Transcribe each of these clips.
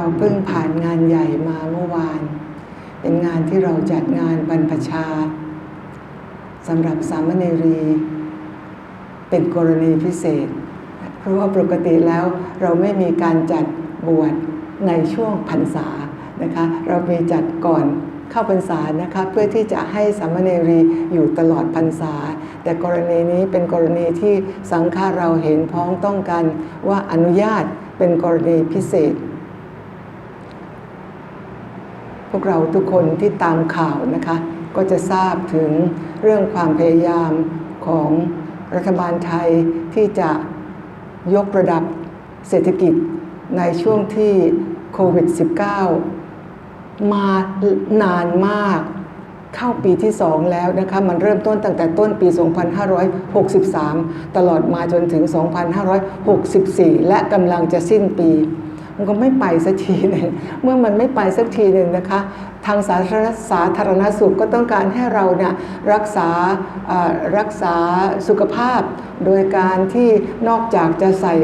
เราเพิ่งผ่านงานใหญ่มาเมื่อวาน เป็นงานที่เราจัดงานบรรพชาสำหรับสามเณรี เป็นกรณีพิเศษ เพราะว่าปกติแล้วเราไม่มีการจัดบวชในช่วงพรรษานะคะ เรามีจัดก่อนเข้าพรรษานะคะเพื่อที่จะให้สามเณรีอยู่ตลอดพรรษา แต่กรณีนี้เป็นกรณีที่สังฆาเราเห็นพ้องต้องกันว่าอนุญาตเป็นกรณีพิเศษ พวกเราทุกคนที่ตามข่าวนะคะ ก็จะทราบถึงเรื่องความพยายามของรัฐบาลไทยที่จะยกระดับเศรษฐกิจในช่วงที่โควิด -19 มานานมากเข้าปีที่สองแล้วนะคะ มันเริ่มต้นตั้งแต่ต้นปี 2563 ตลอดมาจนถึง 2564 และกำลังจะสิ้นปี มันก็ไม่ไปสักทีหนึ่งเมื่อมันไม่ไปสักทีหนึ่งนะคะ ทางสาธารณสาธารณสุขก็ต้องการให้เราเนี่ยรักษารักษาสุขภาพ โดยการที่นอกจากจะใส่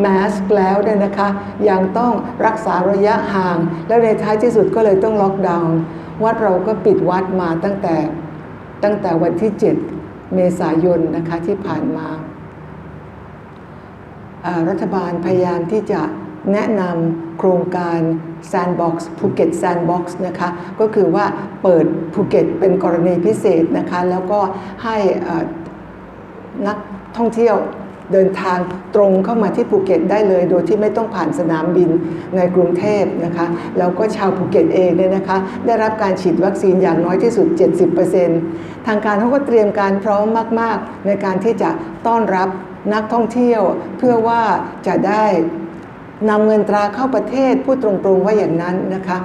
แมสก์แล้วเนี่ยนะคะยังต้องรักษาระยะห่าง แล้วในท้ายที่สุดก็เลยต้องล็อกดาวน์วัดเราก็ปิดวัดมาตั้งแต่ตั้งแต่วันที่ 7 เมษายนนะคะที่ผ่านมา รัฐบาลพยายามที่จะ แนะนำโครงการ Sandbox ภูเก็ต Sandbox นะคะก็คือว่าเปิดภูเก็ตเป็นกรณีพิเศษนะคะแล้วก็ให้นักท่องเที่ยวเดินทางตรงเข้ามาที่ภูเก็ตได้เลย โดยที่ไม่ต้องผ่านสนามบินในกรุงเทพนะคะแล้วก็ชาวภูเก็ตเองเนี่ยนะคะได้รับการฉีดวัคซีนอย่างน้อยที่สุด 70%ทางการเขาก็เตรียมการพร้อมมาก ๆ ในการที่จะต้อนรับนักท่องเที่ยวเพื่อว่าจะได้ นำเงินตราเข้าประเทศพูดตรงๆว่าอย่างนั้นนะคะ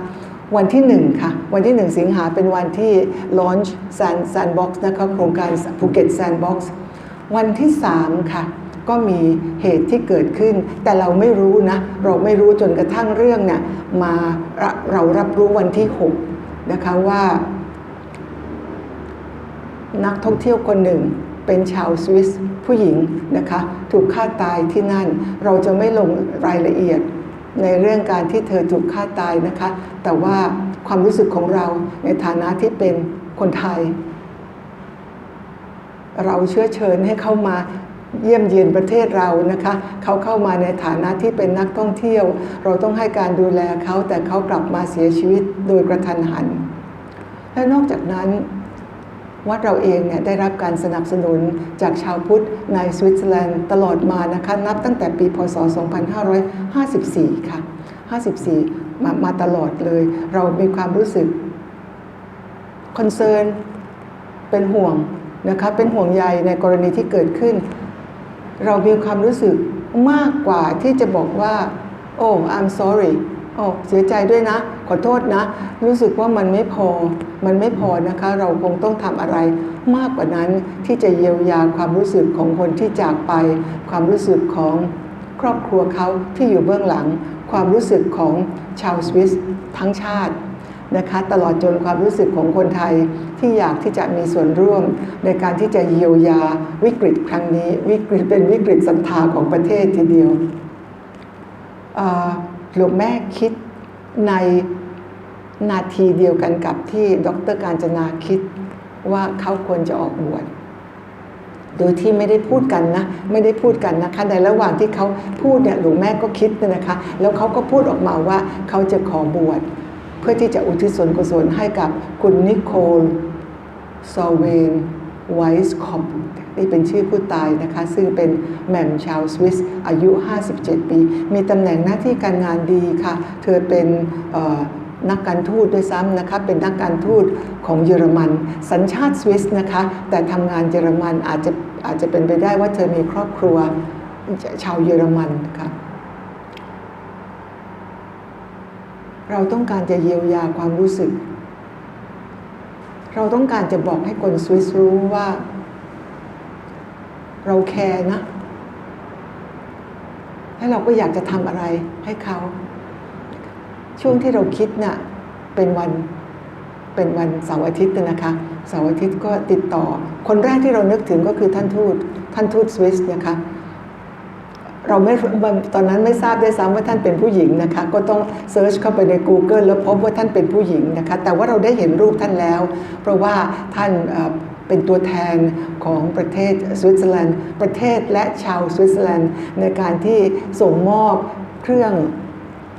วันที่1ค่ะวันที่ 1 สิงหาเป็นวันที่ launch Sand Sandbox นะคะโครงการภูเก็ต Sandbox วันที่ 3 ค่ะ ก็มีเหตุที่เกิดขึ้น แต่เราไม่รู้นะ เราไม่รู้จนกระทั่งเรื่องเนี่ยมาเรารับรู้วันที่ 6 นะคะว่า นักท่องเที่ยวคนหนึ่ง เป็นชาวสวิสผู้หญิงนะคะถูกฆ่าตายที่นั่น เราจะไม่ลงรายละเอียดในเรื่องการที่เธอถูกฆ่าตายนะคะ แต่ว่าความรู้สึกของเราในฐานะที่เป็นคนไทย เราเชื้อเชิญให้เข้ามาเยี่ยมเยียนประเทศเรานะคะ เขาเข้ามาในฐานะที่เป็นนักท่องเที่ยว เราต้องให้การดูแลเขาแต่เขากลับมาเสียชีวิตโดยกระทันหัน และนอกจากนั้น วัดเราเองเนี่ยได้รับการสนับสนุนจากชาวพุทธในสวิตเซอร์แลนด์ตลอดมานะคะนับตั้งแต่ปีพศ 2554 ค่ะ 54 มามาตลอดเลย เรามีความรู้สึกคอนเซิร์นเป็นห่วงนะคะเป็นห่วงใยในกรณีที่เกิดขึ้น เรามีความรู้สึกมากกว่าที่จะบอกว่า โอ้ I'm sorry โอ้เสียใจด้วยนะ อโทษนะ รู้สึกว่ามันไม่พอ มันไม่พอนะคะ เราคงต้องทำอะไรมากกว่านั้นที่จะเยียวยาความรู้สึกของคนที่จากไป ความรู้สึกของครอบครัวเขาที่อยู่เบื้องหลัง ความรู้สึกของชาวสวิสทั้งชาตินะคะตลอดจนความรู้สึกของคนไทยที่อยากที่จะมีส่วนร่วม ในการที่จะเยียวยาวิกฤตครั้งนี้ วิกฤตเป็นวิกฤตศรัทธาของประเทศทีเดียวหลวงแม่คิดใน นาทีเดียวกันกับที่ดรการจนาคิดว่าเขาควรจะออกบวชโดยที่ไม่ได้พูดกันนะ ไม่ได้พูดกันนะคะ ในระหว่างที่เขาพูดเนี่ยหลวงแม่ก็คิดนะคะ แล้วเขาก็พูดออกมาว่าเขาจะขอบวชเพื่อที่จะอุทิศส่วนกุศลให้กับคุณนิโคลซอเวนไวส์คอมนี่เป็นชื่อผู้ตายนะคะ ซึ่งเป็นแหม่มชาวสวิสอายุ 57 ปี มีตำแหน่งหน้าที่การงานดีค่ะ เธอเป็น นักการทูตด้วยซ้ำนะคะเป็นนักการทูตของเยอรมัน สัญชาติสวิสนะคะแต่ทำงานเยอรมันอาจจะอาจจะเป็นไปได้ว่าเธอมีครอบครัวชาวเยอรมันค่ะเราต้องการจะเยียวยาความรู้สึก เราต้องการจะบอกให้คนสวิสรู้ว่า เราแคร์นะ แล้เราก็อยากจะทำอะไรให้เขา ช่วงที่เราคิดนะ่ะเป็นวันเป็นวันเสาร์อาทิตย์นะคะเสาร์อาทิตย์ก็ติดต่อ คนแรกที่เรานึกถึงก็คือท่านทูตท่านทูตสวิสนะคะเราไม่ตอนนั้นไม่ทราบด้วยซ้ำว่าท่านเป็นผู้หญิงนะคะก็ต้องเซิร์ชเข้าไปใน Google แล้วพบว่าท่านเป็นผู้หญิงนะคะแต่ว่าเราได้เห็นรูปท่านแล้ว เพราะว่าท่านเป็นตัวแทนของประเทศสวิตเซอร์แลนด์ประเทศและชาวสวิตเซอร์แลนด์ในการที่ส่งมอบเครื่อง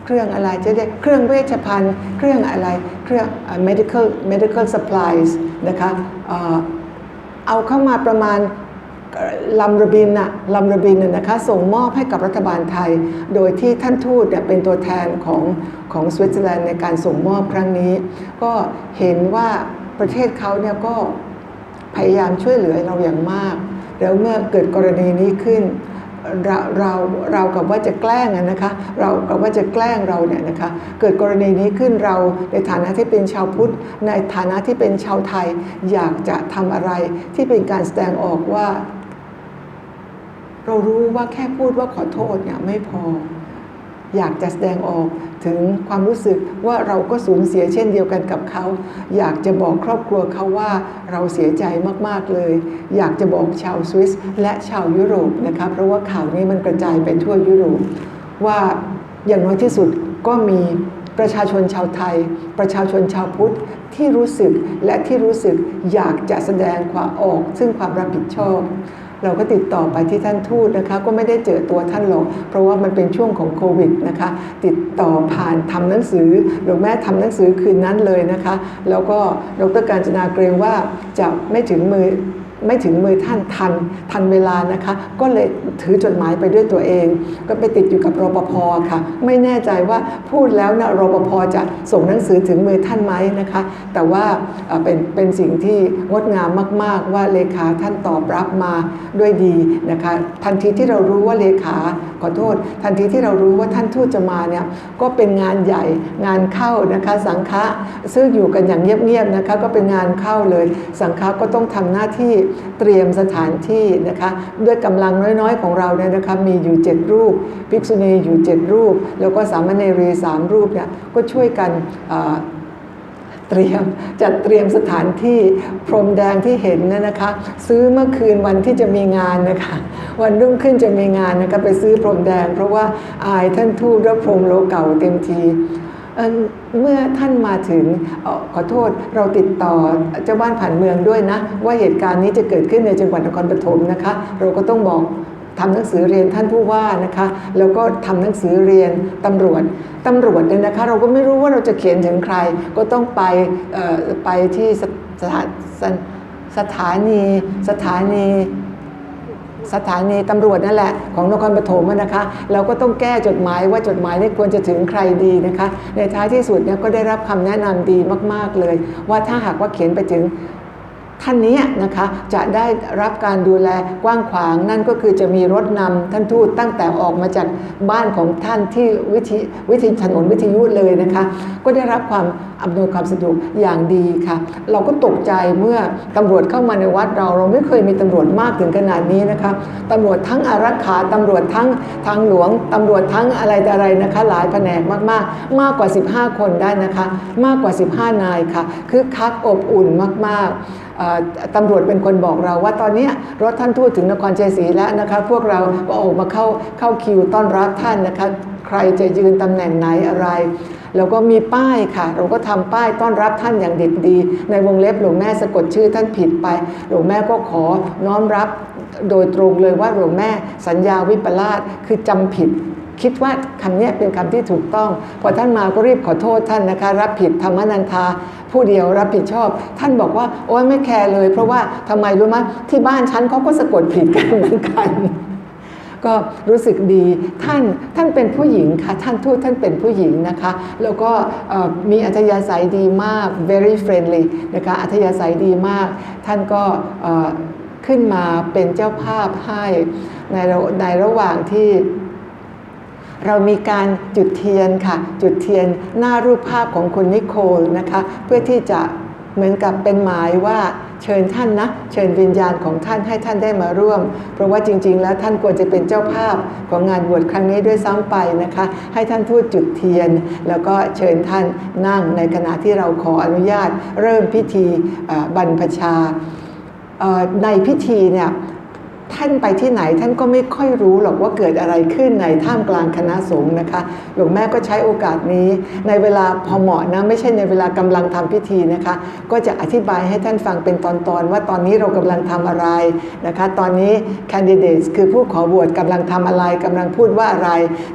เครื่องอะไรจะได้เครื่องเวชภัณฑ์ เครื่องอะไรเครื่อง medical medical supplies นะคะเอาเข้ามาประมาณลำระบินอะลำระบินนะคะส่งมอบให้กับรัฐบาลไทย โดยที่ท่านทูตเนี่ยเป็นตัวแทนของของสวิตเซอร์แลนด์ในการส่งมอบครั้งนี้ ก็เห็นว่าประเทศเขาเนี่ยก็พยายามช่วยเหลือเราอย่างมาก แล้วเมื่อเกิดกรณีนี้ขึ้น เราเราเรากับว่าจะแกล้งนะคะ เรากับว่าจะแกล้งเราเนี่ยนะคะ เกิดกรณีนี้ขึ้นเราในฐานะที่เป็นชาวพุทธ ในฐานะที่เป็นชาวไทยอยากจะทำอะไรที่เป็นการแสดงออกว่า เรารู้ว่าแค่พูดว่าขอโทษเนี่ยไม่พอ อยากจะแสดงออกถึงความรู้สึกว่าเราก็สูญเสียเช่นเดียวกันกับเขา อยากจะบอกครอบครัวเขาว่าเราเสียใจมากๆเลย อยากจะบอกชาวสวิสและชาวยุโรปนะคะเพราะว่าข่าวนี้มันกระจายไปทั่วยุโรป ว่าอย่างน้อยที่สุดก็มีประชาชนชาวไทย ประชาชนชาวพุทธที่รู้สึกและที่รู้สึกอยากจะแสดงความออกซึ่งความรับผิดชอบ เราก็ติดต่อไปที่ท่านทูตนะคะก็ไม่ได้เจอตัวท่านหรอกเพราะว่ามันเป็นช่วงของโควิดนะคะติดต่อผ่านทำหนังสือหลวงแม่ทำหนังสือคืนนั้นเลยนะคะ แล้วก็ดรการจนาเกรงว่าจะไม่ถึงมือ ไม่ถึงมือท่านทันทันเวลานะคะ ก็เลยถือจดหมายไปด้วยตัวเอง ก็ไปติดอยู่กับรปภค่ะ ไม่แน่ใจว่าพูดแล้วนะรปภจะส่งหนังสือถึงมือท่านไหมนะคะ แต่ว่าเป็นเป็นสิ่งที่งดงามมาก ๆ ว่าเลขาท่านตอบรับมาด้วยดีนะคะ ทันทีที่เรารู้ว่าเลขาขอโทษ ทันทีที่เรารู้ว่าท่านทูตจะมาเนี่ยก็เป็นงานใหญ่งานเข้านะคะสังฆะซึ่งอยู่กันอย่างเงียบๆนะคะก็เป็นงานเข้าเลยสังฆะก็ต้องทำหน้าที่เตรียมสถานที่นะคะด้วยกำลังน้อยๆ ของเราเนี่ยนะคะมีอยู่ 7 รูป ภิกษุณีอยู่ 7 รูป แล้วก็สามเณรีสามรูปเนี่ยก็ช่วยกันเตรียมจัดเตรียมสถานที่พรมแดงที่เห็นนะนะคะ ซื้อเมื่อคืนวันที่จะมีงานนะคะ วันรุ่งขึ้นจะมีงานนะคะไปซื้อพรมแดง เพราะว่าอายท่านทูตรับพรมโลเก่าเต็มที เมื่อท่านมาถึงอขอโทษเราติดต่อเจ้าบ้านผ่านเมืองด้วยนะ ว่าเหตุการณ์นี้จะเกิดขึ้นในจังหวัดนครปฐมนะคะ เราก็ต้องบอกทำหนังสือเรียนท่านผู้ว่านะคะ แล้วก็ทำหนังสือเรียนตำรวจตำรวจเนี่ยนะคะ เราก็ไม่รู้ว่าเราจะเขียนถึงใคร ก็ต้องไปไปที่สถานสถานีสถานี สถานีตำรวจนั่นแหละของนครปฐมนะคะ เราก็ต้องแก้จดหมายว่าจดหมายนี้ควรจะถึงใครดีนะคะ ในท้ายที่สุดเนี่ยก็ได้รับคำแนะนำดีมาก ๆเลย ว่าถ้าหากว่าเขียนไปถึง ท่านนี้นะคะจะได้รับการดูแลกว้างขวางนั่นก็คือจะมีรถนำท่านทูตตั้งแต่ออกมาจากบ้านของท่านที่วิธีวิธีถนนวิทยุเลยนะคะ ก็ได้รับความอำนวยความสะดวกอย่างดีค่ะ เราก็ตกใจเมื่อตำรวจเข้ามาในวัดเรา เราไม่เคยมีตำรวจมากถึงขนาดนี้นะคะตำรวจทั้งอารักขาตำรวจทั้งทางหลวงตำรวจทั้งอะไรแต่อะไรนะคะ หลายแผนกมากๆ มากกว่า 15 คนได้นะคะ มากกว่า 15 นายค่ะคือคักอบอุ่นมากๆตำรวจเป็นคนบอกเราว่าตอนนี้รถท่านทูตถึงนครชัยศรีแล้วนะคะพวกเราก็ออกมาเข้าเข้าคิวต้อนรับท่านนะคะใครจะยืนตำแหน่งไหนอะไรแล้วก็มีป้ายค่ะ เราก็ทำป้ายต้อนรับท่านอย่างดีดี ในวงเล็บหลวงแม่สะกดชื่อท่านผิดไป หลวงแม่ก็ขอน้อมรับโดยตรงเลยว่าหลวงแม่สัญญาวิปลาสคือจำผิด คิดว่าคำนี้เป็นคำที่ถูกต้อง พอท่านมาก็รีบขอโทษท่านนะคะ รับผิดธรรมนันทาผู้เดียวรับผิดชอบ ท่านบอกว่า โอ้ยไม่แคร์เลย เพราะว่าทำไมรู้ไหมที่บ้านฉันเขาก็สะกดผิดกันเหมือนกันก็รู้สึกดีท่านท่านเป็นผู้หญิงค่ะ ท่านทูตท่านเป็นผู้หญิงนะคะ แล้วก็มีอัธยาศัยดีมาก very friendly นะคะอัธยาศัยดีมาก ท่านก็ขึ้นมาเป็นเจ้าภาพให้ในในระหว่างที่ เรามีการจุดเทียนค่ะ จุดเทียนหน้ารูปภาพของคุณนิโคลนะคะ เพื่อที่จะเหมือนกับเป็นหมายว่าเชิญท่านนะ เชิญวิญญาณของท่านให้ท่านได้มาร่วม เพราะว่าจริง ๆ แล้วท่านควรจะเป็นเจ้าภาพของงานบวชครั้งนี้ด้วยซ้ำไปนะคะ ให้ท่านทูตจุดเทียน แล้วก็เชิญท่านนั่งในขณะที่เราขออนุญาต เริ่มพิธีบรรพชาในพิธีเนี่ย ท่านไปที่ไหนท่านก็ไม่ค่อยรู้หรอกว่าเกิดอะไรขึ้นในท่ามกลางคณะสงฆ์นะคะ หลวงแม่ก็ใช้โอกาสนี้ ในเวลาพอเหมาะนะไม่ใช่ในเวลากำลังทำพิธีนะคะ ก็จะอธิบายให้ท่านฟังเป็นตอนๆว่าตอนนี้เรากำลังทำอะไรนะคะ ตอนนี้ candidates คือผู้ขอบวชกำลังทำอะไรกำลังพูดว่าอะไร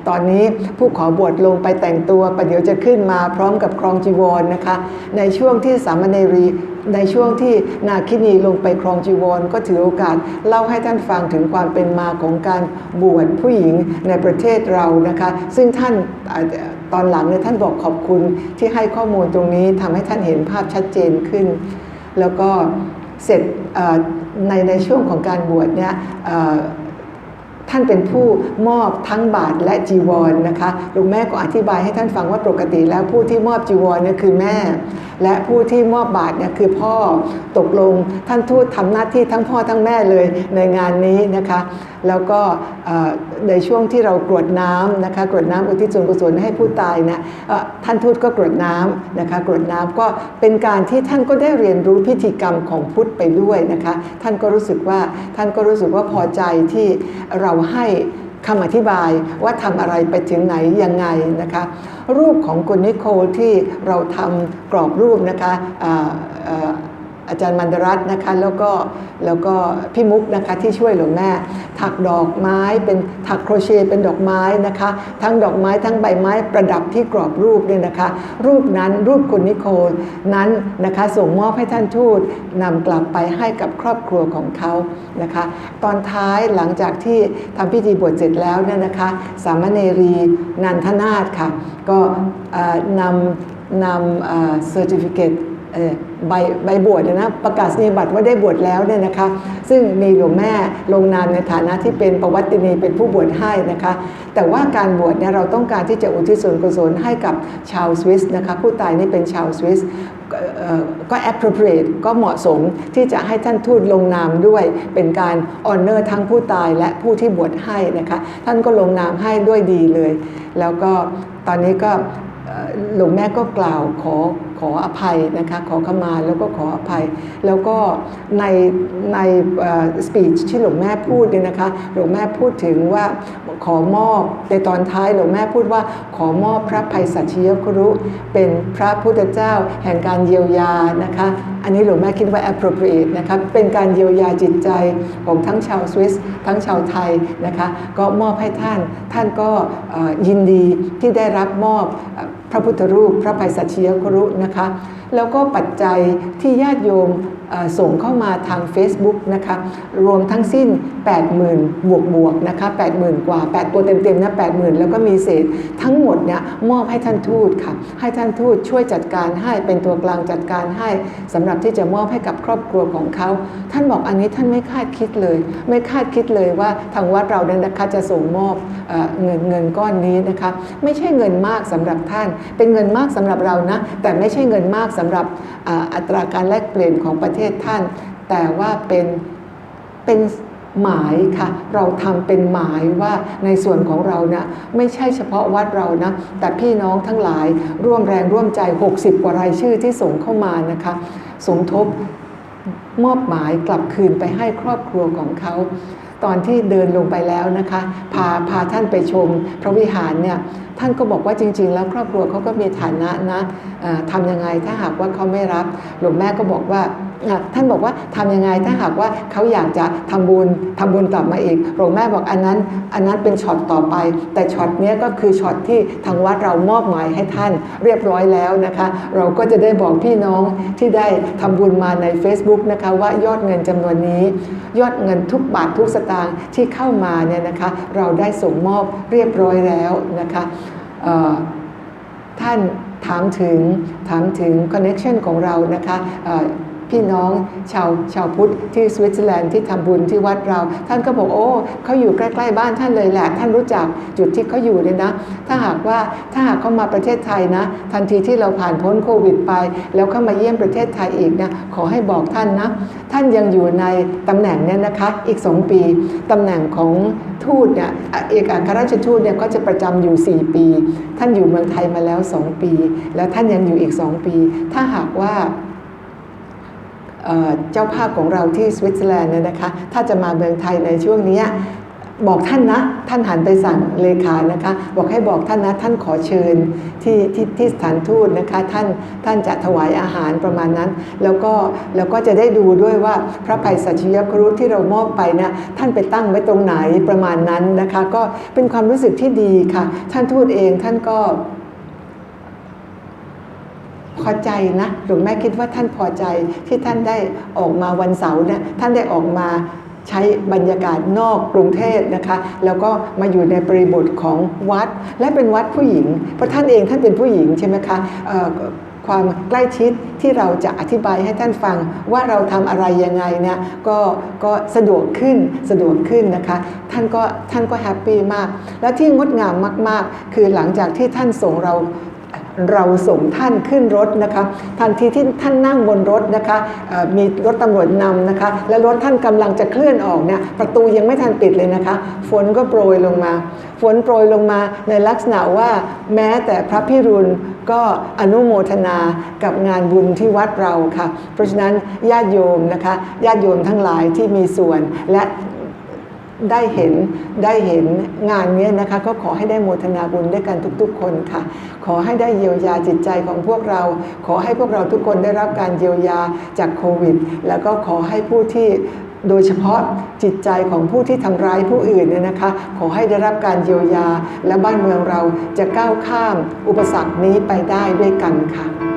ตอนนี้ผู้ขอบวชลงไปแต่งตัวประเดี๋ยวจะขึ้นมาพร้อมกับครองจีวรนะคะ ในช่วงที่สามเณรีในช่วงที่นาคินีลงไปครองจีวร ก็ถือโอกาสเล่าให้ท่านฟังถึงความเป็นมาของการบวชผู้หญิงในประเทศเรานะคะ ซึ่งท่านตอนหลังเนี่ยท่านบอกขอบคุณที่ให้ข้อมูลตรงนี้ทำให้ท่านเห็นภาพชัดเจนขึ้น แล้วก็เสร็จในในช่วงของการบวชเนี่ย ท่านเป็นผู้มอบทั้งบาทและจีวรนนะคะหลวงแม่ก็อธิบายให้ท่านฟังว่าปกติแล้วผู้ที่มอบจีวรเนี่ยคือแม่ และผู้ที่มอบบาทเนี่ยคือพ่อตกลงท่านทูตทำหน้าที่ทั้งพ่อทั้งแม่เลยในงานนี้นะคะ แล้วก็ในช่วงที่เรากรวดน้ำนะคะกรวดน้ำอุทิศส่วนกุศลให้ผู้ตายเนี่ยท่านทูตก็กรวดน้ำนะคะกรวดน้ำก็เป็นการที่ท่านก็ได้เรียนรู้พิธีกรรมของพุทธไปด้วยนะคะท่านก็รู้สึกว่าท่านก็รู้สึกว่าพอใจที่เราให้คำอธิบายว่าทำอะไรไปถึงไหนยังไงนะคะรูปของคุณนิโคลที่เราทำกรอบรูปนะคะ อาจารย์มันดรัตนะคะแล้วก็แล้วก็พี่มุกนะคะที่ช่วยหลวงแม่ ถักดอกไม้เป็นถักโครเชต์เป็นดอกไม้นะคะ ทั้งดอกไม้ทั้งใบไม้ประดับที่กรอบรูปเนี่ยนะคะ รูปนั้นรูปคุณนิโคลนั้นนะคะส่งมอบให้ท่านทูตนำกลับไปให้กับครอบครัวของเขานะคะ ตอนท้ายหลังจากที่ทำพิธีบวชเสร็จแล้วเนี่ยนะคะสามเณรีนันทนาถค่ะก็นำนำเซอร์ติฟิเคต ใบใบบวชนะประกาศนียบัตรว่าได้บวชแล้วเนี่ยนะคะ ซึ่งมีหลวงแม่ลงนามในฐานะที่เป็นประวัตินีเป็นผู้บวชให้นะคะ แต่ว่าการบวชเนี่ยเราต้องการที่จะอุทิศส่วนกุศลให้กับชาวสวิสนะคะผู้ตายนี่เป็นชาวสวิสก็ appropriate ก็เหมาะสมที่จะให้ท่านทูตลงนามด้วย เป็นการ honor ทั้งผู้ตายและผู้ที่บวชให้นะคะท่านก็ลงนามให้ด้วยดีเลย แล้วก็ตอนนี้ก็หลวงแม่ก็กล่าวขอ ขออภัยนะคะขอขมาแล้วก็ขออภัย แล้วก็ในในสปีชที่หลวงแม่พูดเนี่ยนะคะหลวงแม่พูดถึงว่าขอมอบในตอนท้ายหลวงแม่พูดว่าขอมอบพระภัยสัชยครุ เป็นพระพุทธเจ้าแห่งการเยียวยานะคะอันนี้หลวงแม่คิดว่า appropriate นะคะเป็นการเยียวยาจิตใจของทั้งชาวสวิสทั้งชาวไทยนะคะก็มอบให้ท่านท่านก็ยินดีที่ได้รับมอบ พระพุทธรูป พระภัยสัชยครุนะคะ แล้วก็ปัจจัยที่ญาติโยมส่งเข้ามาทาง Facebook นะคะรวมทั้งสิ้น 80,000 บวกบวกนะคะ80,000 กว่า 8 ตัวเต็มๆนะ80,000 แล้วก็มีเศษทั้งหมดเนี่ยมอบให้ท่านทูตค่ะ ให้ท่านทูตช่วยจัดการให้เป็นตัวกลางจัดการให้สำหรับที่จะมอบให้กับครอบครัวของเขา ท่านบอกอันนี้ท่านไม่คาดคิดเลย ไม่คาดคิดเลยว่าทางวัดเราเนี่ยนะคะจะส่งมอบเอเงินเงินก้อนนี้นะคะ ไม่ใช่เงินมากสำหรับท่าน เป็นเงินมากสำหรับเรานะแต่ไม่ใช่เงินมากสำหรับอัตราการแลกเปลี่ยนของประเทศท่าน แต่ว่าเป็นเป็นหมายค่ะเราทำเป็นหมายว่าในส่วนของเรานะไม่ใช่เฉพาะวัดเรานะแต่พี่น้องทั้งหลายร่วมแรงร่วมใจ 60 กว่ารายชื่อที่ส่งเข้ามานะคะสมทบมอบหมายกลับคืนไปให้ครอบครัวของเขา ตอนที่เดินลงไปแล้วนะคะพาพาท่านไปชมพระวิหารเนี่ยท่านก็บอกว่าจริง ๆ แล้วครอบครัวเขาก็มีฐานะนะทำยังไงถ้าหากว่าเขาไม่รับหลวงแม่ก็บอกว่า ท่านบอกว่าทำยังไงถ้าหากว่าเขาอยากจะทำบุญทำบุญกลับมาอีกหลวงแม่บอกอันนั้นอันนั้นเป็นช็อตต่อไป แต่ช็อตเนี้ยก็คือช็อตที่ทางวัดเรามอบหมายให้ท่านเรียบร้อยแล้วนะคะ เราก็จะได้บอกพี่น้องที่ได้ทำบุญมาใน Facebook นะคะว่ายอดเงินจำนวนนี้ ยอดเงินทุกบาททุกสตางค์ที่เข้ามาเนี่ยนะคะเราได้ส่งมอบเรียบร้อยแล้วนะคะท่านถามถึงถามถึงคอนเน็ชันของเรานะคะ พี่น้องชาวชาวพุทธที่สวิตเซอร์แลนด์ที่ทำบุญที่วัดเรา ท่านก็บอกโอ้เขาอยู่ใกล้ๆบ้านท่านเลยแหละ ท่านรู้จักจุดที่เขาอยู่เลยนะ ถ้าหากว่าถ้าหากเขามาประเทศไทยนะ ทันทีที่เราผ่านพ้นโควิดไป แล้วเข้ามาเยี่ยมประเทศไทยอีกนะขอให้บอกท่านนะท่านยังอยู่ในตำแหน่งเนี่ยนะคะอีก 2 ปีตำแหน่งของทูตเนี่ยเอกอัครราชทูตเนี่ยก็จะประจำอยู่ 4 ปี ท่านอยู่เมืองไทยมาแล้ว 2 ปี แล้วท่านยังอยู่อีก 2 ปี ถ้าหากว่า เจ้าภาพของเราที่สวิตเซอร์แลนด์เนี่ยนะคะ ถ้าจะมาเมืองไทยในช่วงนี้บอกท่านนะ ท่านหันไปสั่งเลขานะคะ บอกให้บอกท่านนะ ท่านขอเชิญที่ที่ที่สถานทูตนะคะ ท่านท่านจะถวายอาหารประมาณนั้น แล้วก็แล้วก็จะได้ดูด้วยว่าพระภัยสัชยครุฑที่เรามอบไปนะท่านไปตั้งไว้ตรงไหนประมาณนั้นนะคะ ก็เป็นความรู้สึกที่ดีค่ะ ท่านทูตเองท่านก็ อใจนะหลวงแม่คิดว่าท่านพอใจที่ท่านได้ออกมาวันเสาร์เนี่ยท่านได้ออกมาใช้บรรยากาศนอกกรุงเทพนะคะ แล้วก็มาอยู่ในบริบทของวัด และเป็นวัดผู้หญิง เพราะท่านเองท่านเป็นผู้หญิงใช่ไหมคะความใกล้ชิดที่เราจะอธิบายให้ท่านฟังว่าเราทำอะไรยังไงเนี่ยก็ก็สะดวกขึ้นสะดวกขึ้นนะคะท่านก็ท่านก็แฮปปี้มาก แล้วที่งดงามมาก ๆ คือหลังจากที่ท่านส่งเรา เราส่งท่านขึ้นรถนะคะ ทันทีที่ท่านนั่งบนรถนะคะมีรถตำรวจนำนะคะ และรถท่านกำลังจะเคลื่อนออกเนี่ยประตูยังไม่ทันปิดเลยนะคะ ฝนก็โปรยลงมา ฝนโปรยลงมาในลักษณะว่าแม้แต่พระพิรุณก็อนุโมทนากับงานบุญที่วัดเราค่ะ เพราะฉะนั้นญาติโยมนะคะญาติโยมทั้งหลายที่มีส่วนและ ได้เห็นได้เห็นงานนี้นะคะก็ขอให้ได้โมทนาบุญด้วยกันทุกๆ คนค่ะ ขอให้ได้เยียวยาจิตใจของพวกเรา ขอให้พวกเราทุกคนได้รับการเยียวยาจากโควิด แล้วก็ขอให้ผู้ที่โดยเฉพาะจิตใจของผู้ที่ทำร้ายผู้อื่นเนี่ยนะคะ ขอให้ได้รับการเยียวยา และบ้านเมืองเราจะก้าวข้ามอุปสรรคนี้ไปได้ด้วยกันค่ะ